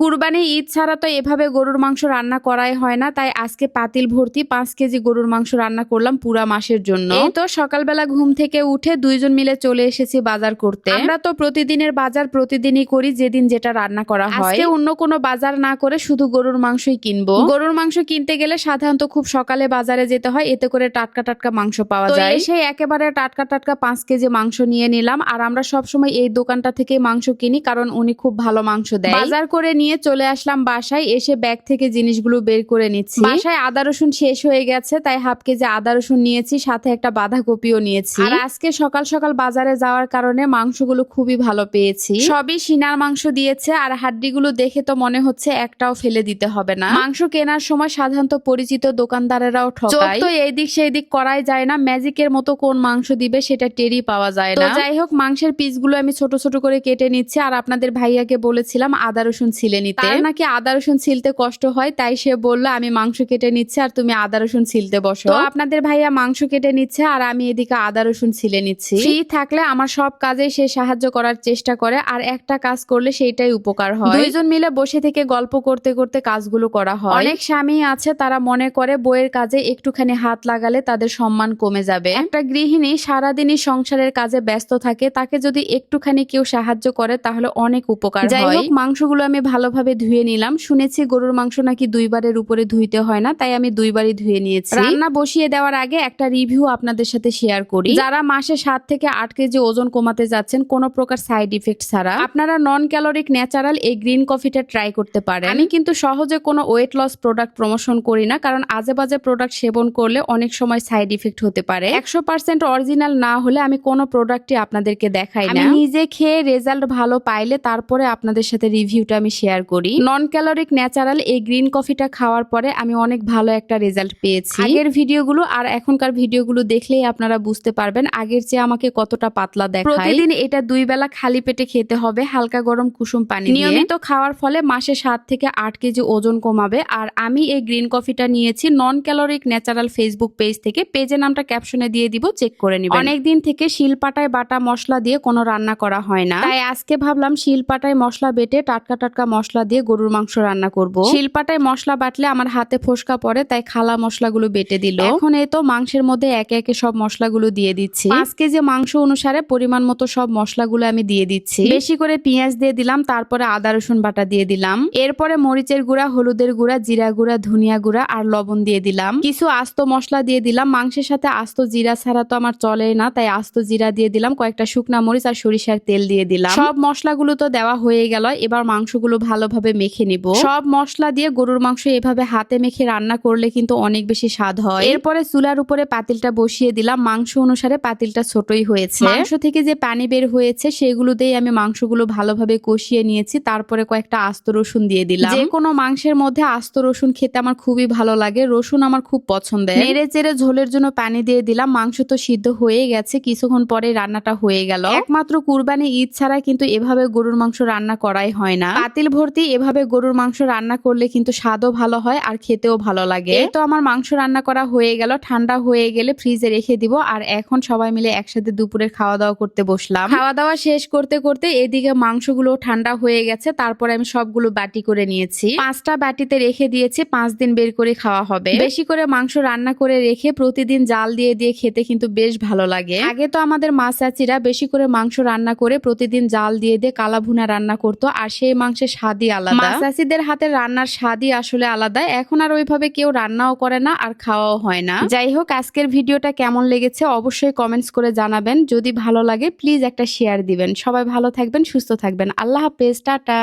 কুরবানি ঈদ ছাড়া তো এভাবে গরুর মাংস রান্না করাই হয় না তাই আজকে পাতিল ভর্তি পাঁচ কেজি গরুর মাংস রান্না করলাম পুরা মাসের জন্য। এই তো সকালবেলা ঘুম থেকে উঠে দুইজন মিলে চলে এসেছি বাজার করতে। আমরা তো প্রতিদিনের বাজার প্রতিদিনই করি যেদিন যেটা রান্না করা হয়। অন্য কোনো বাজার না করে শুধু গরুর মাংসই কিনবো। গরুর মাংস কিনতে গেলে সাধারণত খুব সকালে বাজারে যেতে হয় এতে করে টাটকা টাটকা মাংস পাওয়া যায়। সেই একেবারে টাটকা টাটকা পাঁচ কেজি মাংস নিয়ে নিলাম আর আমরা সবসময় এই দোকানটা থেকে মাংস কিনি কারণ উনি খুব ভালো মাংস দেয়। বাজার করে নিয়ে চলে আসলাম বাসায় এসে ব্যাগ থেকে জিনিসগুলো বের করে নিচ্ছি। বাসায় আদা রসুন শেষ হয়ে গেছে তাই হাফ কেজি আদা রসুন নিয়েছি সাথে একটা বাঁধাকপিও নিয়েছি। আর আজকে সকাল সকাল বাজারে যাওয়ার কারণে মাংসগুলো খুবই ভালো পেয়েছি। সবই সিনার মাংস দিয়েছে আর হাড্ডিগুলো দেখে তো মনে হচ্ছে একটাও ফেলে দিতে হবে না। মাংস কেনার সময় সাধারণত পরিচিত দোকানদারেরাও ঠকায়। তো এই দিক সেই দিক করাই যায় না ম্যাজিকের মতো কোন মাংস দিবে সেটা টেরই পাওয়া যায় না। যাই হোক মাংসের পিসগুলো আমি ছোট ছোট করে কেটে নিচ্ছি আর আপনাদের ভাইয়াকে বলেছিলাম আদা রসুন ছিলে নিতে। তার নাকি আদা রসুন ছিলতে কষ্ট হয় তাই সে বলল আমি মাংস কেটে নিচ্ছি আর তুমি আদা রসুন ছিলতে বসো। তো আপনাদের ভাইয়া মাংস কেটে নিচ্ছে আর আমি এদিকে আদা রসুন ছিলে নিচ্ছি। ফ্রি থাকলে আমার সব কাজে সে সাহায্য করার চেষ্টা করে আর একটা কাজ করলে সেইটাই উপকার হয়। দুইজন মিলে বসে থেকে গল্প করতে করতে কাজগুলো করা হয়। অনেক স্বামী আছে তারা মনে করে বইয়ের কাজে একটুখানি হাত লাগালে তাদের সম্মান কমে যাবে। একটা গৃহিণী সারাদিনই সংসারের কাজে ব্যস্ত থাকে তাকে যদি একটুখানি কেউ সাহায্য করে তাহলে অনেক উপকার যাই হোক মাংসগুলো আমি ভালোভাবে ধুয়ে নিলাম। শুনেছি গরুর মাংস নাকি দুইবারের উপরে ধুইতে হয় না তাই আমি দুইবারই ধুয়ে নিয়েছি। রান্না বসিয়ে দেওয়ার আগে একটা রিভিউ আপনাদের সাথে শেয়ার করি। যারা মাসে সাত থেকে আট কেজি ওজন কমাতে যাচ্ছেন কোনো প্রকার সাইড ইফেক্ট ছাড়া আপনারা নন ক্যালোরিক ন্যাচারাল এই গ্রিন কফিটা ট্রাই করতে পারেন। আমি কিন্তু সহজে কোনো ওয়েট লস প্রোডাক্ট প্রমোশন করি না কারণ আজে বাজে প্রোডাক্ট সেবন করলে অনেক সময় সাইড ইফেক্ট হতে পারে। একশো পার্সেন্ট অরিজিনাল না হলে আমি কোনো প্রোডাক্টই আপনাদেরকে দেখাই না। নিজে খেয়ে রেজাল্ট ভালো পাইলে তারপরে আপনাদের সাথে রিভিউটা আমি শেয়ার করি। নন ক্যালোরিক ন্যাচারাল এই গ্রিন কফিটা খাওয়ার পরে আমি অনেক ভালো একটা রেজাল্ট পেয়েছি। আগের ভিডিওগুলো আর এখনকার ভিডিওগুলো দেখলেই আপনারা বুঝতে পারবেন আগের চেয়ে আমাকে কতটা পাতলা দেখায়। প্রতিদিন এটা দুই বেলা খালি পেটে খেতে হবে হালকা গরম কুসুম পানি নিয়মিত খাওয়ার ফলে মাসে সাত থেকে আট কেজি ওজন কমাবে। আর আমি এই গ্রিন কফিটা নিয়েছি non caloric natural Facebook page থেকে পেজের নামটা ক্যাপশনে দিয়ে দিব চেক করে নিবেন। অনেকদিন থেকে শিলপাটায় বাটা মশলা দিয়ে কোনো রান্না করা হয় না। তাই আজকে ভাবলাম শিলপাটায় মশলা বেটে টাটকা টাটকা মশলা দিয়ে গরুর মাংস রান্না করব। শিলপাটায় মশলা বাটলে আমার হাতে ফোসকা পড়ে, তাই খালা মশলাগুলো বেটে দিল। এখন এই তো মাংসের মধ্যে একে একে সব মশলাগুলো দিয়ে দিচ্ছি। পাঁচ কেজি মাংস অনুসারে পরিমাণ মতো সব মশলাগুলো আমি দিয়ে দিচ্ছি। বেশি করে পেঁয়াজ দিয়ে দিলাম, তারপরে আদা, রসুন বাটা দিয়ে দিলাম। এরপরে মরিচের গুঁড়া, হলুদের গুঁড়া, জিরা গুঁড়া, ধনিয়া গুঁড়া আর লবণ দিয়ে দিলাম। কিছু আস্ত মশলা দিয়ে দিলাম। মাংসের সাথে আস্ত জিরা ছাড়া তো আমার চলে না, তাই আস্ত জিরা দিয়ে দিলাম। কয়েকটা শুকনা মরিচ আর সরিষার তেল দিয়ে দিলাম। সব মশলাগুলো তো দেওয়া হয়ে গেল, এবার মাংসগুলো ভালোভাবে মেখে নিব। সব মশলা দিয়ে গরুর মাংস এভাবে হাতে মেখে রান্না করলে কিন্তু অনেক বেশি স্বাদ হয়। এরপরে চুলার উপরে পাতিলটা বসিয়ে দিলাম। মাংস অনুসারে পাতিলটা ছোটই হয়েছে। মাংস থেকে যে পানি বের হয়েছে সেগুলো দিয়ে আমি মাংসগুলো ভালোভাবে কষিয়ে নিয়েছি। তারপরে কয়েকটা আস্ত রসুন দিয়ে দিলাম। যে কোনো মাংসের মধ্যে আস্ত রসুন খেতে আমার খুবই ভালো লাগে। রসুন আমার খুব পছন্দের। নেড়ে চেড়ে ঝোলের জন্য পানি দিয়ে দিলাম। মাংস তো সিদ্ধ হয়ে গেছে। কিছুক্ষণ পরে রান্নাটা হয়ে গেল। একমাত্র কুরবানি ঈদ ছাড়া কিন্তু এভাবে গরুর মাংস রান্না করাই হয় না। পাতিল ভর্তি এভাবে গরুর মাংস রান্না করলে কিন্তু স্বাদও ভালো হয় আর খেতেও ভালো লাগে। তো আমার মাংস রান্না করা হয়ে গেল ঠান্ডা হয়ে গেলে ফ্রিজে রেখে দিব আর এখন সবাই মিলে একসাথে দুপুরের খাওয়া দাওয়া করতে বসলাম। খাওয়া দাওয়া শেষ করতে করতে এদিকে মাংসগুলো ঠান্ডা হয়ে গেছে তারপরে আমি সবগুলো বাটি করে নিয়েছি। পাঁচটা বাটিতে রেখে দিয়েছি পাঁচ দিন বের করে খাওয়া হবে। বেশি করে মাংস রান্না করে রেখে প্রতিদিন জাল দিয়ে দিয়ে খেতে কিন্তু বেশ ভালো লাগে। আগে তো আমাদের মা চাচিরা বেশি করে মাংস রান্না করে প্রতিদিন জাল দিয়ে দিয়ে কালা ভুনা রান্না করতো আর সেই মাংসের স্বাদই আলাদা। মা চাচিদের হাতের রান্নার স্বাদই আসলে আলাদা। এখন আর ওইভাবে কেউ রান্নাও করে না আর খাওয়াও হয় না। যাই হোক, আজকের ভিডিওটা কেমন লেগেছে অবশ্যই কমেন্টস করে জানাবেন। যদি ভালো লাগে প্লিজ একটা শেয়ার দিবেন। সবাই ভালো থাকবেন, সুস্থ থাকবেন। আল্লাহ হাফেজ, টাটা।